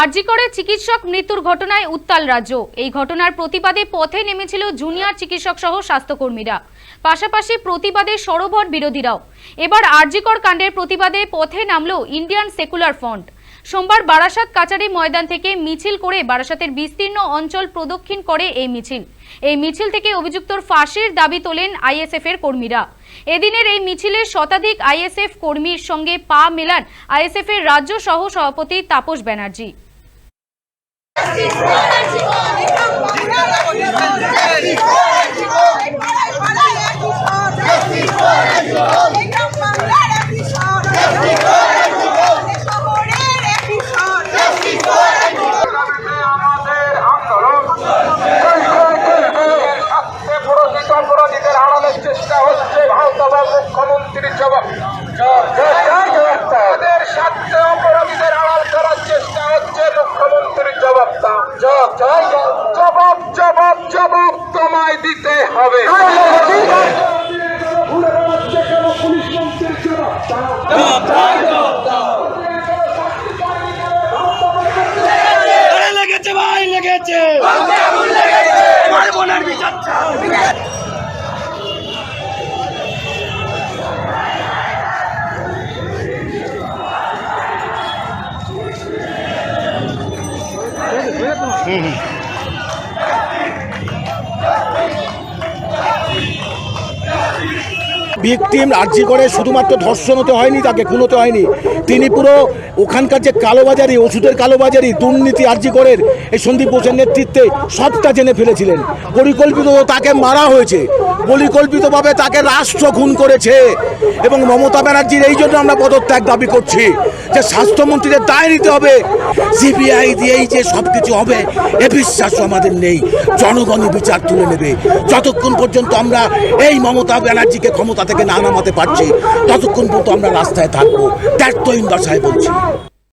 আরজিকরে চিকিৎসক মৃত্যুর ঘটনায় উত্তাল রাজ্য। এই ঘটনার প্রতিবাদে পথে নেমেছিল জুনিয়র চিকিৎসক সহ স্বাস্থ্যকর্মীরা। পাশাপাশি প্রতিবাদে সরোবর বিরোধীরাও। এবার আরজিকর কাণ্ডের প্রতিবাদে পথে নামল ইন্ডিয়ান সেকুলার ফ্রন্ট। সোমবার বারাসাত কাচারি ময়দান থেকে মিছিল করে বারাসাতের বিস্তীর্ণ অঞ্চল প্রদক্ষিণ করে এই মিছিল। এই মিছিল থেকে অভিযুক্তর ফাঁসির দাবি তোলেন আইএসএফ এর কর্মীরা। এদিনের এই মিছিলে শতাধিক আইএসএফ কর্মীর সঙ্গে পা মেলান আইএসএফ এর রাজ্য সহ সভাপতি তাপস ব্যানার্জি আমাদের আন্দোলন স্বার্থে প্ররোচিত অপরাধীদের আড়ালের চেষ্টা হচ্ছে ভারতবাব মুখ্যমন্ত্রীর জবাব। তাদের স্বার্থে অপরাধীদের আড়াল করার চেষ্টা হচ্ছে মুখ্যমন্ত্রীর জবাব। জবাব জবাব জবাব তোমায় দিতে হবে। আরে ভিকটিম রাজ্যি করে শুধুমাত্র ধর্ষণ হতে হয়নি, তাকে খুনোতে হয়নি। তিনি পুরো ওখানকার যে কালোবাজারি, ওষুধের কালোবাজারি, দুর্নীতি আর্জি করের এই সন্দীপ বোসের নেতৃত্বে সবটা জেনে ফেলেছিলেন। পরিকল্পিত তাকে মারা হয়েছে। পরিকল্পিতভাবে তাকে রাষ্ট্র খুন করেছে। এবং মমতা ব্যানার্জির এই জন্য আমরা পদত্যাগ দাবি করছি যে স্বাস্থ্যমন্ত্রীদের দায় নিতে হবে। সিবিআই দিয়েই যে সব কিছু হবে, এ বিশ্বাস আমাদের নেই। জনগণই বিচার তুলে নেবে। যতক্ষণ পর্যন্ত আমরা এই মমতা ব্যানার্জিকে ক্ষমতা থেকে না নামাতে পারছি, ততক্ষণ পর্যন্ত আমরা রাস্তায় থাকব। দ্যাট ইন্দাসায় বলছি।